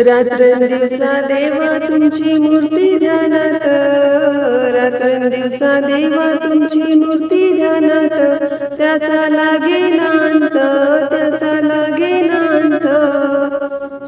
रात्रंदिवसा देवा तुमची मूर्ती ध्यानात. रात्रंदिवसा देवा तुमची मूर्ती ध्यानात. त्याचा लागेल अंत त्याचा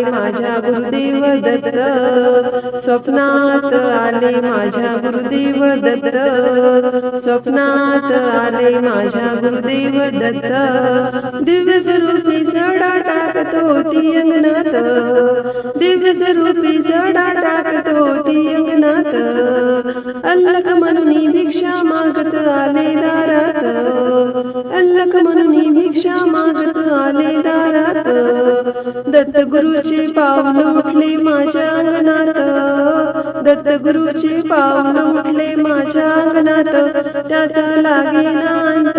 माझ्या गुरुदेव दत्त. स्वप्नात आले माझ्या गुरुदेव दत्त. स्वप्नात आले माझ्या गुरुदेव दत्त. दिव्य स्वरूपी सडा टाकत होती अंगणात. दिव्य स्वरूपी सडा टाकत होती अंगणात. अल्लख म्हणून भिक्षा मागत आले दारात. अल्लख म्हणून भिक्षा मागत आले दारात. दत्त गुरुचे पावलं उठले माझ्या अंगणात दत्त गुरुचे पावलं उठले माझ्या अंगणात त्याचा लागे अंत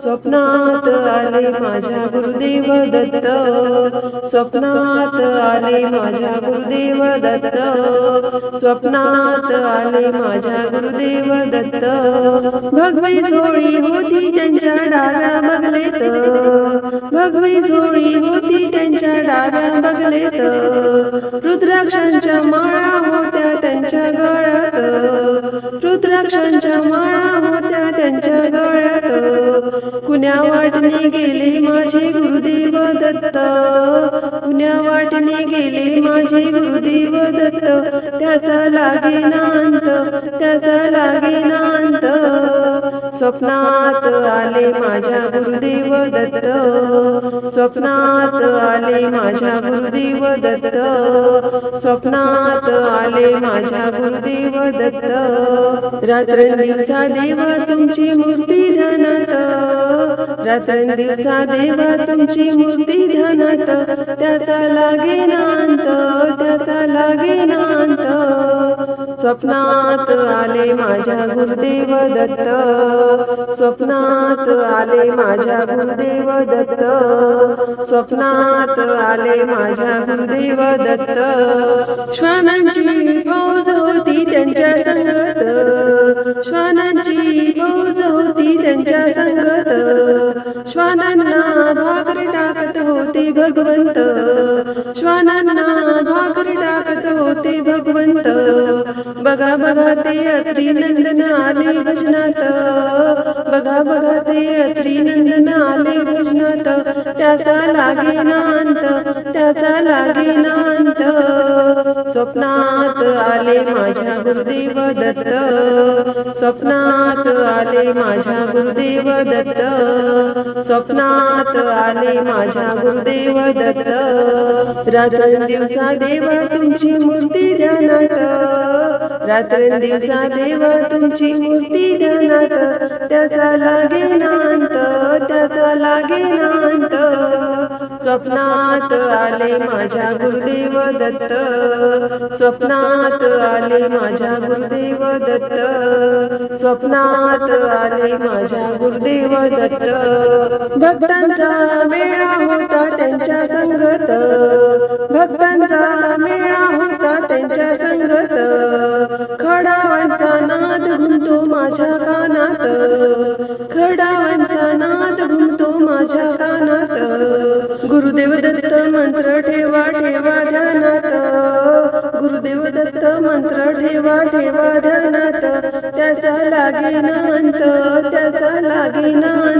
स्वप्नात आले माझ्या गुरुदेव दत्त. स्वप्नात आले माझ्या गुरुदेव दत्त. स्वप्नात आले माझ्या गुरुदेव दत्त. भगवी झोळी होती त्यांच्या डाव्या बगलेत. भगवी झोळी होती त्यांच्या डाव्या बगलेत. रुद्राक्षांच्या माळा होत्या त्यांच्या गळ्यात. रुद्राक्षांच्या माळा होत्या त्यांच्या पुण्या वाटने वाटणे गेले माझे गुरुदेव दत्त. पुण्या वाटणे गेले माझे गुरुदेव दत्त. त्याचा लागे नांत त्याचा लागे नांत स्वप्नात आले माझ्या गुरुदेव दत्त. स्वप्नात आले माझ्या गुरुदेव दत्त. स्वप्नात आले माझ्या गुरुदेव दत्त. रात्रंदिवसा देव तुमची मूर्ती धनत. रात्रंदिवसा देव तुमची मूर्ती धनत. त्याचा लागे नांत त्याचा लागे नांत. स्वप्नात आले माझ्या गुरुदेव दत्त. स्वप्नात आले माझ्या गुरुदेव दत्त. स्वप्नात आले माझ्या गुरुदेव दत्त. श्वानांची फौज होती त्यांच्या संगत. श्वानांची फौज होती त्यांच्या संगत. श्वानांना भगवंत. श्वानांना भाकर टाकत होते भगवंत. बघा बघा ते अत्री नंदन आले भजनात. बघा बघा ते अत्री नंदन आले भजनात. त्याचा लागे नांत त्याचा लागे नांत. स्वप्नात आले माझ्या गुरुदेव दत्त. स्वप्नात आले माझ्या गुरुदेव दत्त. स्वप्नात आले माझ्या गुरुदेव दत्त रात्रंदिवसा देवा तुमची मूर्ती ध्यानात. रात्रंदिवसा देवा तुमची मूर्ती ध्यानात. त्याचा लागे नांत त्याचा लागे नांत. स्वप्नात आले माझ्या गुरुदेव दत्त. स्वप्नात आले माझ्या गुरुदेव दत्त. स्वप्नात आले माझ्या गुरुदेव दत्त. भक्तांचा वेळा होता त्यांच्या संगत भक्तांचा मेळा होता त्यांच्या संगत. खडावांचा नाद घुमतो माझ्या कानात. खडावांचा नाद घुमतो माझ्या कानात. गुरुदेव दत्त मंत्र ठेवा ठेवा ध्यानात. गुरुदेव दत्त मंत्र ठेवा ठेवा ध्यानात. त्याचा लागेनांत त्याचा लागेनांत